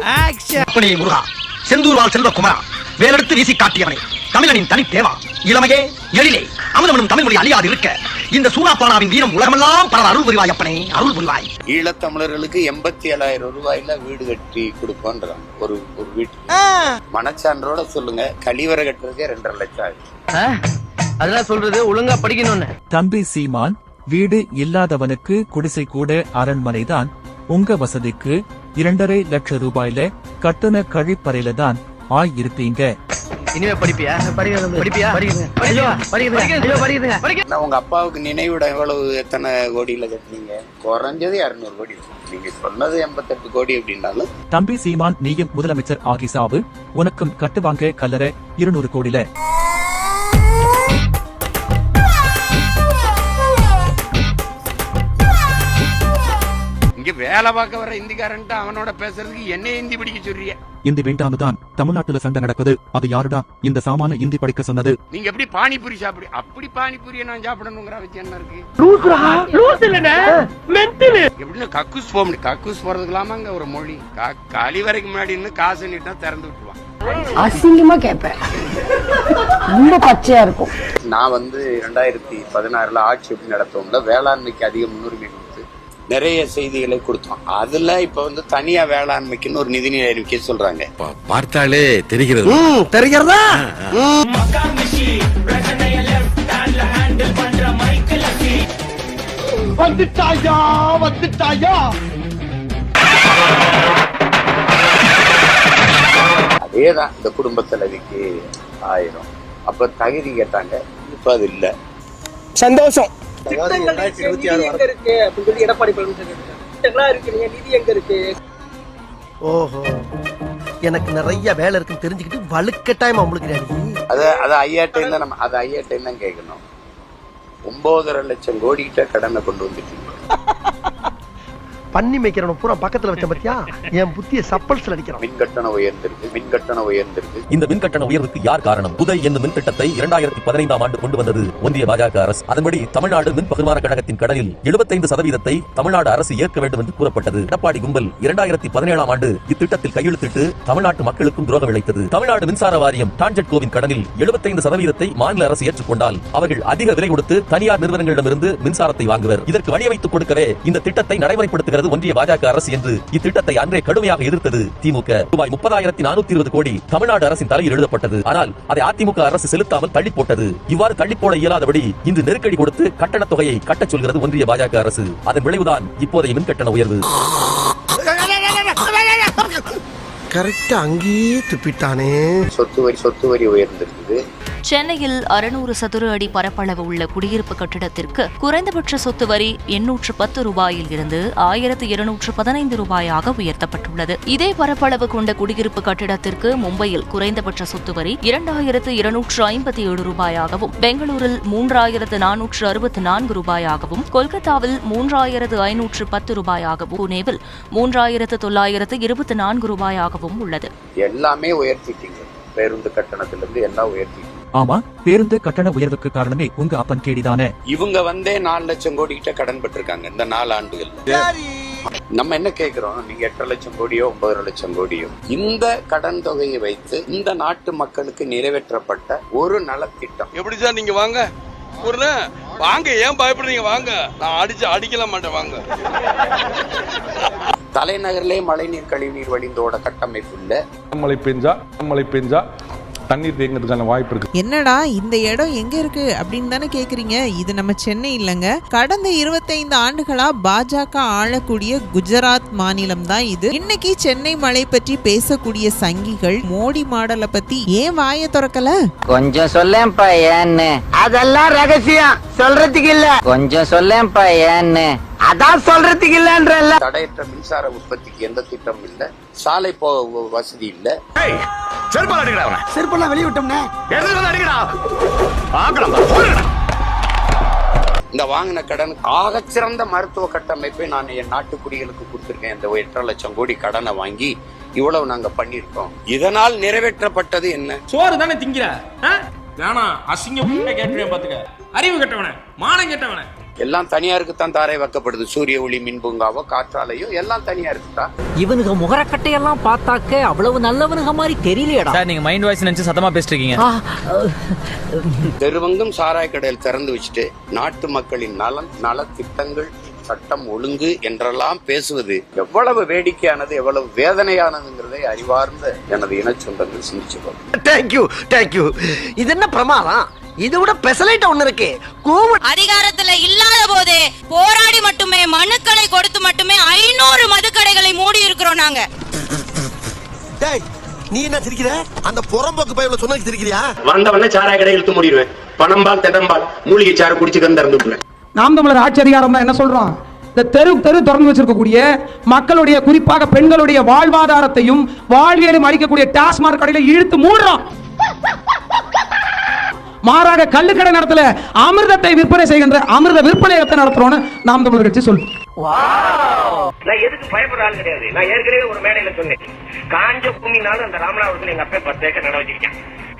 அப்பனே முருகா செந்தூர்வாள் செல்வ குமரா வேலெடுத்து வீசி காட்டியவனே தமிழனின் தனி தேவா இளமையே எழிலே அமுதமனும் தமிழ் மொழி அழியாது இருக்க இந்த சூனாப்பானாவின் வீரம் உலகமெல்லாம் பல அருள் புரிவாய் அப்பனே அருள் புரிவாய். ஈழத்தமிழர்களுக்கு எண்பத்தி ஏழாயிரம் ரூபாயில வீடு கட்டி கொடுப்போன்றாங்க ஒரு மனச்சான்றோட சொல்லுங்க கழிவறை கட்டுறதுக்கே ரெண்டரை லட்சம் ஆகுது அதெல்லாம் சொல்றது ஒழுங்கா படிக்கணும்னு. தம்பி சீமான் வீடு இல்லாதவனுக்கு குடிசை கூட அரண்மனைதான் உங்க வசதிக்கு இரண்டரை லட்சம் ரூபாயில கட்டுன கழிப்பறையில தான் ஆயிருப்பீங்க. இனிமே படிப்பியா? படிப்பியா? படிக்கிறேன் உங்க அப்பாவுக்கு நினைவிடம் எவ்வளவு எத்தனை கோடியில கட்டினீங்க? குறைஞ்சது இருநூறு கோடி. நீங்க சொன்னது எண்பத்தெட்டு கோடி அப்படின்னாலும். தம்பி சீமான் நீயும் முதலமைச்சர் ஆகி சாவு. உனக்கும் கட்டுவாங்க கல்லற இருநூறு கோடில வேலை பார்க்க வர இந்திக்காரன்ட்டு அவனோட பேசுறதுக்கு என்ன ஹிந்தி படிக்க சொல்றிய? இந்த வேண்டாமுதான் தமிழ்நாட்டுல சண்டை நடக்குது. அது யாருடா? இந்த சாமான இந்தி படிக்க சொன்னது. நீங்க எப்படி பானிபூரி சாப்பிடு அப்படி பானிபூரியை நான் சாப்பிடணுங்கிற அவசியம் என்ன இருக்கு? எப்படின்னு கக்கூஸ் போக முடியும். கக்கூஸ் போறதுக்கலாமாங்க ஒரு மொழி. கா- கழிவறைக்கு முன்னாடி இருந்து காசு நீட்டா திறந்து விட்டுருவான். அசிங்கமா கேட்பேன் ரொம்ப பச்சையா இருக்கும். நான் வந்து ரெண்டாயிரத்தி பதினாறுல ஆட்சி எப்படி நடத்தோம்ல வேளாண்மைக்கு அதிக முன்னுரிமை நிறைய செய்திகளை கொடுத்தோம். அதுல இப்ப வந்து தனியா வேளாண்மைக்குன்னு ஒரு நிதிநிலை அறிவிக்கை சொல்றாங்க. பார்த்தாலே தெரிகிறது. தெரிகிறதா? வந்துட்டாயா வந்துட்டாயா? அதேதான் இந்த குடும்ப தலைவிக்கு ஆயிரம். அப்ப தகுதி கேட்டாங்க. இப்ப அது இல்ல. சந்தோஷம். ஓஹோ. எனக்கு நிறைய வேலை இருக்குன்னு தெரிஞ்சுக்கிட்டு வலுக்கட்டாயமா உங்களுக்கு அது அது ஐயாட்டையும் தான் நம்ம அது ஐயாட்டையும் தான் கேட்கணும். ஒன்பதரை லட்சம் கோடி கிட்ட கடனை கொண்டு வந்துட்டீங்க. பண்ணி மேய்க்கிறவன பூரா பக்கத்துல வச்ச பத்தியா? என் புத்திய சப்பல்ஸ்ல அடிக்கிறான். மின் கட்டணம் உயர்ந்திருக்கு மின் கட்டணம் உயர்ந்திருக்கு. இந்த மின் கட்டண உயர்வுக்கு யார் காரணம்? உதய் என்னும் மின் திட்டத்தை இரண்டாயிரத்தி பதினைந்தாம் ஆண்டு கொண்டு வந்தது ஒன்றிய பாஜக அரசு. அதன்படி தமிழ்நாடு மின் பகிர்மான கழகத்தின் கடனில் 75% சதவீதத்தை தமிழ்நாடு அரசு ஏற்க வேண்டும் என்று கூறப்பட்டது. எடப்பாடி கும்பல் இரண்டாயிரத்தி பதினேழாம் ஆண்டு இத்திட்டத்தில் கையெழுத்திட்டு தமிழ்நாட்டு மக்களுக்கும் துரோகம் இழைத்தது. தமிழ்நாடு மின்சார வாரியம் டான்ஜெட்கோவின் கடனில் 75% சதவீதத்தை மாநில அரசு ஏற்றுக்கொண்டால் அவர்கள் அதிக விலை கொடுத்து தனியார் நிறுவனங்களிடமிருந்து மின்சாரத்தை வாங்குவர். இதற்கு வழியமைத்துக் கொடுக்கவே இந்த திட்டத்தை நடைமுறைப்படுத்துகிறது ஒன்றிய பாஜக அரசு என்று இத்திட்டத்தை அன்றே கடுமையாக எதிர்த்தது. திமுக. ரூபாய் முப்பதாயிரத்தி நானூத்தி இருபது கோடி தமிழ்நாடு அரசின் தலையில் எழுதப்பட்டது. ஆனால் அதை அதிமுக அரசு செலுத்தாமல் தள்ளி போட்டது. இவ்வாறு தள்ளி போட இயலாதபடி இன்று நெருக்கடி கொடுத்து கட்டணத் தொகையை கட்டச் சொல்கிறது ஒன்றிய பாஜக அரசு. அதன் விளைவுதான் இப்போதைய மின் கட்டண உயர்வு. கரெக்டா அங்கேயே துப்பிட்டானே. சொத்து வரி சொத்து வரி உயர்ந்திருக்குது. சென்னையில் அறுநூறு சதுர அடி பரப்பளவு உள்ள குடியிருப்பு கட்டிடத்திற்கு குறைந்தபட்ச சொத்து வரி எண்ணூற்று பத்து ரூபாயில் இருந்து ஆயிரத்து இருநூற்று பதினைந்து ரூபாயாக உயர்த்தப்பட்டுள்ளது. இதே பரப்பளவு கொண்ட குடியிருப்பு கட்டிடத்திற்கு மும்பையில் குறைந்தபட்ச சொத்து வரி இரண்டாயிரத்து இருநூற்று ஐம்பத்தி ஏழு ரூபாயாகவும் பெங்களூரில் மூன்றாயிரத்து நானூற்று அறுபத்தி நான்கு ரூபாயாகவும் கொல்கத்தாவில் மூன்றாயிரத்து ஐநூற்று பத்து ரூபாயாகவும் புனேவில் மூன்றாயிரத்து தொள்ளாயிரத்து இருபத்தி நான்கு ரூபாயாகவும் உள்ளது. எல்லாமே உயர்த்திட்டீங்க. பேருந்து கட்டணத்திலிருந்து எல்லாம் உயர்த்திட்டீங்க. ஆமா பேருந்து கட்டண உயர்வுக்கு காரணமே உங்க அப்பன் கேடிதானே. இவங்க வந்தே நாலு லட்சம் கோடி கிட்ட கடன் பெற்றிருக்காங்க இந்த நாலு ஆண்டுகள்ல. நம்ம என்ன கேக்குறோம்? நீங்க எட்டரை லட்சம் கோடியோ ஒன்பதரை லட்சம் கோடியோ. இந்த கடன் தொகையை வைத்து இந்த நாட்டு மக்களுக்கு நிறைவேற்றப்பட்ட ஒரு நலத்திட்டம். எப்படி சார் நீங்க வாங்க? ஒரு வாங்க ஏன் பயப்படுறீங்க? வாங்க. நான் அடிச்சு அடிக்கல மாட்டேன் வாங்க. தலைநகர்லே மழைநீர் கழிவுநீர் வழிந்தோட கட்டமைப்பு இல்ல மழை பெஞ்சா மழை பெஞ்சா தண்ணீர் தேங்கிறதுக்கான வாய்ப்பு இருக்கு. என்னடா இந்த இடம் எங்க இருக்கு அப்படின்னு தானே கேக்குறீங்க? இது நம்ம சென்னை இல்லைங்க. கடந்த 25 ஆண்டுகளா பாஜக ஆளக்கூடிய குஜராத் மாநிலம் தான் இது. இன்னைக்கு சென்னை மழை பற்றி பேசக்கூடிய சங்கிகள் மோடி மாடலை பத்தி ஏன் வாயை திறக்கல? கொஞ்சம் சொல்லேன்ப்பா ஏன்னு. அதெல்லாம் ரகசியம். சொல்றதுக்கு இல்ல. கொஞ்சம் சொல்லேன்ப்பா ஏன்னு. அதான் சொல்றதுக்கு இல்லன்றல்ல. தடையற்ற மின்சார உற்பத்திக்கு எந்த திட்டம் இல்ல. சாலை போ வசதி இல்ல. செருப்பால் அடிக்கடா அவனை. செருப்பெல்லாம் வெளிய விட்டோம்னே. எடுத்து வந்து அடிக்கடா? பார்க்கலாம் போடுங்கடா இந்த வாங்கின கடன் ஆகச்சிறந்த மருத்துவ கட்டமைப்பை நான் என் நாட்டு குடிகளுக்கு கொடுத்திருக்கேன். இந்த எட்டரை லட்சம் கோடி கடனை வாங்கி இவ்வளவு நாங்க பண்ணிருக்கோம் இதனால் நிறைவேற்றப்பட்டது என்ன? சோறு தானே திங்கிற வேணாம் அசிங்கம் கேட்டுருவேன் பாத்துக்க. அறிவு கெட்டவன மானம் கெட்டவன. எல்லாம் தனியாருக்கு தான் தாரை வைக்கப்படுது. சூரிய ஒளி மின் பூங்காவோ காற்றாலையோ எல்லாம் தனியாருக்கு தான் இவனுக்கு முகரக்கட்டையெல்லாம் பார்த்தாக்க அவ்வளவு நல்லவனுங்க மாதிரி தெரியலையடா. சார் நீங்க மைண்ட் வாய்ஸ் நினைச்சு சத்தமா பேசிட்டு இருக்கீங்க தெருவங்கும் சாராய கடையில் திறந்து வச்சுட்டு நாட்டு மக்களின் நலன் நல திட்டங்கள் சட்டம் ஒழுங்கு என்றெல்லாம் பேசுவது எவ்வளவு வேடிக்கையானது எவ்வளவு வேதனையானதுங்கிறதை அறிவார்ந்த எனது இனச் சொந்தங்கள் சிந்திச்சு தேங்க்யூ தேங்க்யூ இது என்ன பிரமாதம்? இதை விட பெசலைட் ஒண்ணு இருக்கு. கோவம் அதிகாரத்துல இல்லாத போதே போராடி மட்டுமே மனுக்களை கொடுத்து மட்டுமே ஐநூறு மதுக்கடைகளை மூடி இருக்கிறோம் நாங்க. டேய் நீ என்ன சிரிக்கிற? அந்த புறம்போக்கு பையல சொன்னது சிரிக்கிறியா? வந்தவன சாராய கடை இழுத்து மூடிடுவேன். பணம்பால் தெடம்பால் மூலிகை சாறு குடிச்சு திறந்து நாம் தமிழர் ஆட்சி அதிகாரம் தான் என்ன சொல்றோம்? இந்த தெரு தெரு திறந்து வச்சிருக்கக்கூடிய மக்களுடைய குறிப்பாக பெண்களுடைய வாழ்வாதாரத்தையும் வாழ்வியலும் அளிக்கக்கூடிய டாஸ்மாக் கடையில இழுத்து மூடுறோம். மாறாக கள்ளுக்கடை நடத்தல அமிர்தத்தை விற்பனை செய்கின்ற அமிர்த விற்பனையத்தை நடத்துறோம்னு நாம் தமிழர் கட்சி சொல்லும் நான் எதுக்கு பயப்படுற ஆள் கிடையாது. நான் ஏற்கனவே ஒரு மேடையில சொன்னேன். காஞ்ச பூமினாலும் அந்த ராமநாதபுரத்துல எங்க அப்பா பத்து ஏக்கர் நட வச்சிருக்கேன்.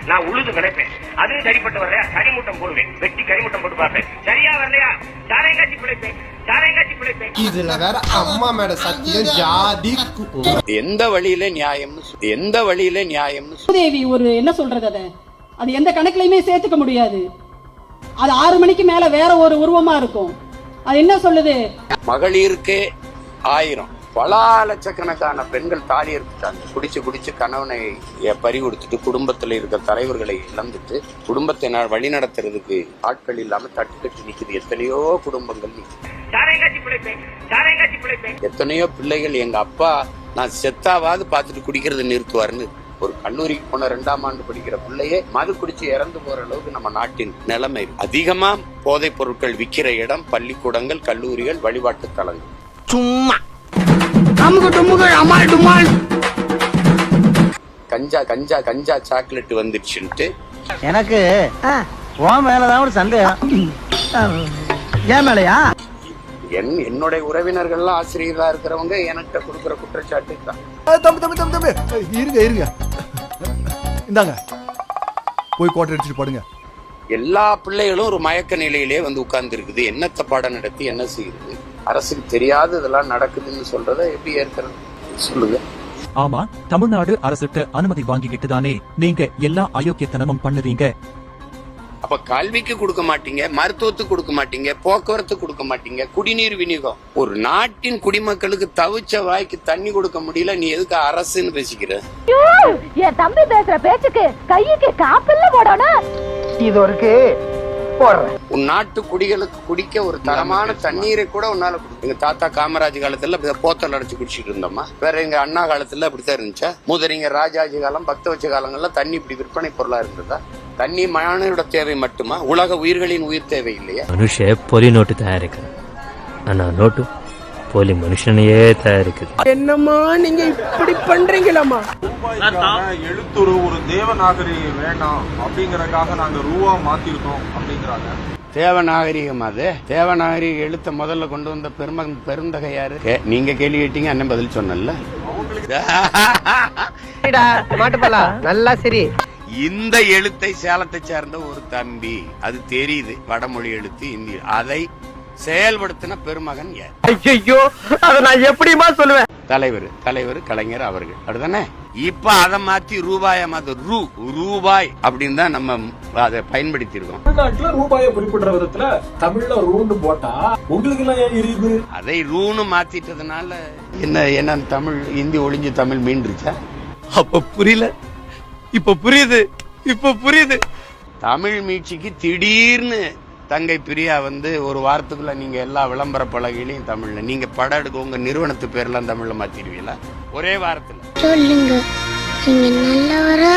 நான் உழுது நினைப்பேன். அதுவும் சரிப்பட்டு வரலையா? கரிமூட்டம் போடுவேன். வெட்டி கரிமூட்டம் போட்டு பார்ப்பேன். சரியா வரலையா? சாரை காட்சி பிழைப்பேன். சாரை காட்சி பிழைப்பேன். இதுல வேற அம்மா மேட சத்தியம் ஜாதி எந்த வழியில நியாயம்னு சொல்- எந்த வழியில நியாயம்னு ஒரு என்ன சொல்றது அத? அது எந்த கணக்குலயுமே சேர்த்துக்க முடியாது. அது ஆறு மணிக்கு மேல வேற ஒரு உருவமா இருக்கும். அது என்ன சொல்லுது? மகளிருக்கே ஆயிரம். பல லட்சக்கணக்கான பெண்கள் தாலி எடுத்துட்டாங்க. குடிச்சு குடிச்சு கணவனை பறி கொடுத்துட்டு குடும்பத்துல இருக்க தலைவர்களை இழந்துட்டு குடும்பத்தை வழி நடத்துறதுக்கு ஆட்கள் இல்லாம தட்டுக்கட்டு நிக்குது. எத்தனையோ குடும்பங்கள் எத்தனையோ பிள்ளைகள் எங்க அப்பா நான் செத்தாவாது பார்த்துட்டு குடிக்கிறது நிறுத்துவாருன்னு ஒரு கல்லூரிக்கு போன ரெண்டாம் ஆண்டு படிக்கிற பிள்ளையே மது குடிச்சு இறந்து போற அளவுக்கு நம்ம நாட்டின் நிலைமை. அதிகமா போதைப் பொருட்கள் விக்கிற இடம் பள்ளிக்கூடங்கள் கல்லூரிகள் வழிபாட்டு தலங்கள். சும்மா. கஞ்சா கஞ்சா கஞ்சா சாக்லேட் வந்துருச்சுன்ட்டு. எனக்கு உன் மேலதான் ஒரு சந்தேகம். ஏன் மேலையா? என் என்னுடைய உறவினர்கள்லாம் ஆசிரியர்களா இருக்கிறவங்க என்கிட்ட கொடுக்குற குற்றச்சாட்டு தான் தம்பி தம்பி தம்பி தம்பி. இருங்க இருங்க. இந்தாங்க. போய் கோட்டை அடிச்சுட்டு படுங்க. எல்லா பிள்ளைகளும் ஒரு மயக்க நிலையிலே வந்து உட்கார்ந்து இருக்குது என்னத்த பாடம் நடத்தி என்ன செய்யுது? அரசுக்கு தெரியாத இதெல்லாம் நடக்குதுன்னு சொல்றத எப்படி ஏற்கிறது சொல்லுங்க. ஆமா தமிழ்நாடு அரசுட்ட அனுமதி வாங்கிக்கிட்டு தானே நீங்க எல்லா அயோக்கியத்தனமும் பண்ணுறீங்க. அப்ப கல்விக்கு கொடுக்க மாட்டீங்க மருத்துவத்துக்கு கொடுக்க மாட்டீங்க போக்குவரத்து கொடுக்க மாட்டீங்க குடிநீர் விநியோகம். ஒரு நாட்டின் குடிமக்களுக்கு தவிச்ச வாய்க்கு தண்ணி கொடுக்க முடியல நீ எதுக்கு அரசுன்னு பேசிக்கிற? என் தம்பி பேசுற பேச்சுக்கு கையுக்கு காப்பில்ல போடணும். இது ஒரு போடுறேன். உன் நாட்டு குடிகளுக்கு குடிக்க ஒரு தரமான தண்ணீரை கூட உன்னால எங்க தாத்தா காமராஜ் காலத்துல அப்படிதான் போத்தல் அடைச்சு குடிச்சிட்டு இருந்தோமா வேற எங்க அண்ணா காலத்துல அப்படித்தான் இருந்துச்சா? முதலிங்க ராஜாஜி காலம் பக்த வச்ச காலங்கள்ல தண்ணி இப்படி விற்பனை பொருளா இருந்ததா? தண்ணி மனிதனோட தேவை மட்டுமா? உலக உயிர்களின் உயிர் தேவை இல்லையா? மனுஷ பொலி நோட்டு தயாரிக்கிறேன். ஆனா நோட்டு போலி மனுஷனையே தயாரிக்குது. என்னம்மா நீங்க இப்படி பண்றீங்களாமா எழுத்துரு ஒரு தேவநாகரி வேண்டாம் அப்படிங்கறதுக்காக நாங்க ரூவா மாத்திருக்கோம் அப்படிங்கிறாங்க. தேவநாகரிகம் அது. தேவநாகரிக எழுத்த முதல்ல கொண்டு வந்த பெரும பெருந்தகை யாரு கே- நீங்க கேள்வி கேட்டீங்க அண்ணன் பதில் சொன்னல மாட்டுப்பலா நல்லா சரி. இந்த எழுத்தை சேலத்தை சேர்ந்த ஒரு தம்பி அது தெரியுது வடமொழி எழுத்து இந்தி அதை செயல்படுத்தின பெருமகன் யார்? ஐயோ அத நான் எப்படிமா சொல்லுவேன்? தலைவர் தலைவர் கலைஞர் அவர்கள். அப்படிதானே? இப்ப அதை மாத்தி ரூபாய மாத்த. ரூ ரூபாய் அப்படின்னு தான் நம்ம அதை பயன்படுத்தி இருக்கோம் தமிழ்நாட்டுல ரூபாயை குறிப்பிடுற விதத்துல தமிழ்ல ரூண்டு போட்டா உங்களுக்கு எல்லாம் ஏன் எரியுது? அதை ரூன்னு மாத்திட்டதுனால என்ன என்ன தமிழ் இந்தி ஒளிஞ்சு தமிழ் மீண்டுருச்சா? அப்ப புரியல. இப்ப புரியுது. இப்ப புரியுது. தமிழ் மீட்சிக்கு திடீர்னு தங்கை பிரியா வந்து ஒரு வாரத்துக்குள்ள நீங்க எல்லா விளம்பர பலகையிலையும் தமிழ்ல நீங்க படம் எடுக்க உங்க நிறுவனத்து பேர்லாம் தமிழ்ல மாத்திடுவீங்களா? ஒரே வாரத்துல. சொல்லுங்க. நீங்க நல்லவரா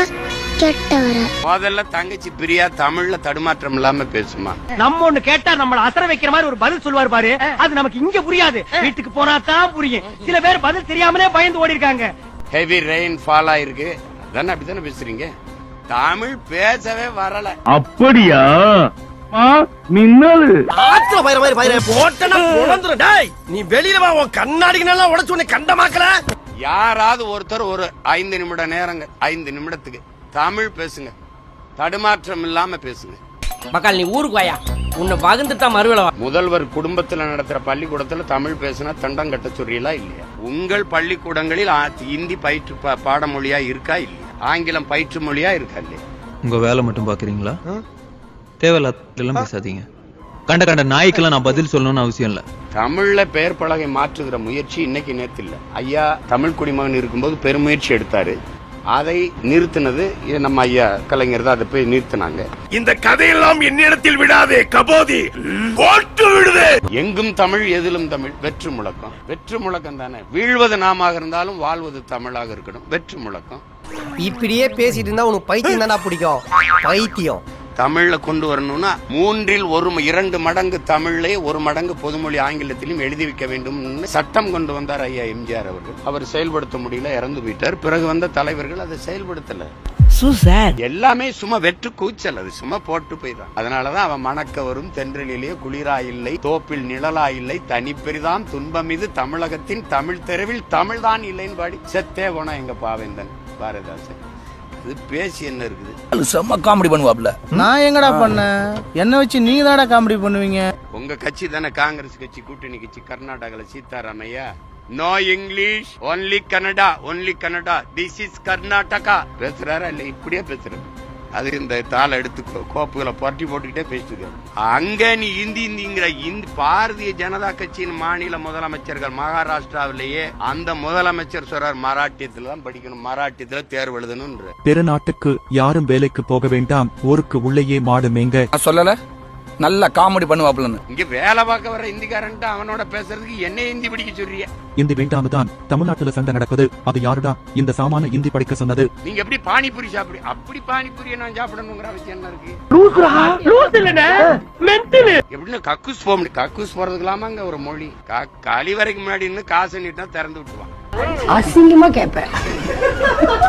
கெட்டவரா? முதல்ல தங்கச்சி பிரியா தமிழ்ல தடுமாற்றம் இல்லாம பேசுமா? நம்ம ஒண்ணு கேட்டா நம்மள அசர வைக்கிற மாதிரி ஒரு பதில் சொல்லுவார் பாரு. அது நமக்கு இங்க புரியாது. வீட்டுக்கு போனா தான் புரியும். சில பேர் பதில் தெரியாமலே பயந்து ஓடி இருக்காங்க ஹெவி ரெயின் ஃபால் ஆயிருக்கு. அதானே அப்படித்தானே பேசுறீங்க? தமிழ் பேசவே வரல. அப்படியா? மின்னல். ஆத்துல பயிர மாதிரி பயிர போட்டனா பொழந்துரும் டேய் நீ வெளியில வா உன் கண்ணாடிக்கு நல்லா உடைச்சு உன்னை கண்டமாக்கல. யாராவது ஒருத்தர் ஒரு ஐந்து நிமிட நேரங்க ஐந்து நிமிடத்துக்கு தமிழ் பேசுங்க. தடுமாற்றம் இல்லாம பேசுங்க. மக்கள் நீ ஊருக்கு வாயா? உன்னை பகிர்ந்துட்டா மறுவேளை முதல்வர் குடும்பத்துல நடத்துற பள்ளிக்கூடத்துல தமிழ் பேசினா தண்டம் கட்ட சொல்றீங்களா இல்லையா? உங்கள் பள்ளிக்கூடங்களில் இந்தி பயிற்று பாடமொழியா இருக்கா இல்லையா? ஆங்கிலம் பயிற்று மொழியா இருக்கா இல்லையா? உங்க வேலை மட்டும் பாக்குறீங்களா? தேவையில்லாம் பேசாதீங்க. கண்ட கண்ட நாய்க்கெல்லாம் நான் பதில் சொல்லணும்னு அவசியம் இல்ல. தமிழ்ல பெயர் பலகை மாற்றுகிற முயற்சி இன்னைக்கு நேத்து இல்ல ஐயா தமிழ் குடிமகன் இருக்கும்போது பெருமுயற்சி எடுத்தாரு. அதை நிறுத்தினது நம்ம ஐயா கலைஞர் தான் அதை போய் நிறுத்தினாங்க. இந்த கதையெல்லாம் என்னிடத்தில் விடாதே கபோதி. போட்டு விடுதே. எங்கும் தமிழ் எதிலும் தமிழ் வெற்று முழக்கம். வெற்று முழக்கம் தானே. வீழ்வது நாமாக இருந்தாலும் வாழ்வது தமிழாக இருக்கணும். வெற்று முழக்கம். இப்படியே பேசிட்டு இருந்தா உனக்கு பைத்தியம் தானா பிடிக்கும். பைத்தியம். தமிழ்ல கொண்டு வரணும்னா மூன்றில் ஒரு இரண்டு மடங்கு தமிழ்லே ஒரு மடங்கு பொதுமொழி ஆங்கிலத்திலும் எழுதி வைக்க வேண்டும் சட்டம் கொண்டு வந்தார் ஐயா எம்ஜிஆர் அவர்கள். அவர் செயல்படுத்த முடியல இறந்து போயிட்டார். பிறகு வந்த தலைவர்கள் அதை செயல்படுத்தல. எல்லாமே சும்மா வெற்று கூச்சல் அது சும்மா போட்டு போய்தான் அதனாலதான் அவன் மணக்க வரும் தென்றலிலே குளிரா இல்லை தோப்பில் நிழலா இல்லை தனிப்பெரிதாம் துன்பம் இது தமிழகத்தின் தமிழ் தெருவில் தமிழ்தான் இல்லைன்னு பாடி செத்தே போனா எங்க பாவேந்தன் பாரதிதாசன். இது பேசி என்ன இருக்குது? செம்ம காமெடி பண்ணுவாப்ல நான் எங்கடா பண்ணேன்? என்ன வச்சு நீங்க தானடா காமெடி பண்ணுவீங்க? உங்க கட்சி தானே காங்கிரஸ் கட்சி கூட்டணி கட்சி கர்நாடகால Siddaramaiah no English only Kannada only Kannada this is Karnataka பேசுறாரா இல்ல இப்படியே பேசுறாரு அது இந்த தாளை எடுத்து கோ- கோப்புகளை புரட்டி போட்டுக்கிட்டே பேசிட்டு. அங்க நீ இந்தி இந்திங்கிற இந்த பாரதிய ஜனதா கட்சியின் மாநில முதலமைச்சர்கள் மகாராஷ்டிராவிலேயே அந்த முதலமைச்சர் சொல்றார் மராட்டியத்துல தான் படிக்கணும் மராட்டியத்துல தேர்வு எழுதணும்ன்ற. பிற நாட்டுக்கு யாரும் வேலைக்கு போக வேண்டாம் ஊருக்கு உள்ளேயே மாடு மேங்க சொல்லல. நல்ல காமெடி பண்ணுவாப்லன்னு இங்க வேலை பார்க்க வர இந்திக்காரன்ட்டு அவனோட பேசுறதுக்கு என்ன இந்தி படிக்க சொல்றிய? இந்தி வேண்டாமதான் தமிழ்நாட்டுல சண்டை நடக்குது. அது யாருடா? இந்த சாமான இந்தி படிக்க சொன்னது. நீங்க எப்படி பானிபூரி சாப்பிடு அப்படி பானிபூரியை நான் சாப்பிடணுங்கிற அவசியம் என்ன இருக்கு? எப்படின்னு கக்கூஸ் போக முடியும் கக்கூஸ் போறதுக்கலாமாங்க ஒரு மொழி. கா- களி வரைக்கும் முன்னாடி இருந்து காசு நீட்டா திறந்து விட்டுருவான். அசிங்கமா கேட்பேன்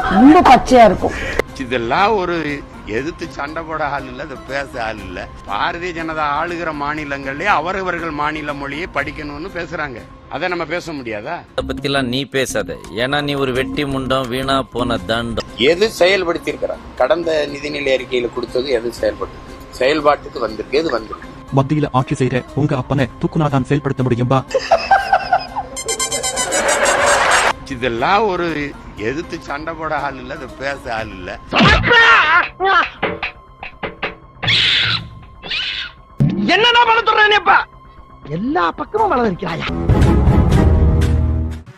ரொம்ப பச்சையா இருக்கும். இதெல்லாம் ஒரு எதிர்த்து சண்டை போட ஆள் இல்ல அது பேச ஆள் இல்ல. பாரதிய ஜனதா ஆளுகிற மாநிலங்களே அவரவர்கள் மாநில மொழியை படிக்கணும்னு பேசுறாங்க. அதை நம்ம பேச முடியாதா? அதை பத்திலாம் நீ பேசாத. ஏன்னா நீ ஒரு வெட்டி முண்டம் வீணா போன தண்டம். எது செயல்படுத்தி இருக்கிறாங்க கடந்த நிதிநிலை அறிக்கையில கொடுத்தது எது செயல்படுத்து செயல்பாட்டுக்கு வந்திருக்கு எது வந்திருக்கு? மத்தியில ஆட்சி செய்யற உங்க அப்பனை தூக்குனாதான் செயல்படுத்த முடியும்பா? இதெல்லாம் ஒரு எதிர்த்து சண்டை போட ஆள் இல்ல அதை பேச ஆள் இல்ல. என்னடா பண்ண சொல்றேன்ப்பா எல்லா பக்கமும் வளர்க்கிறாயா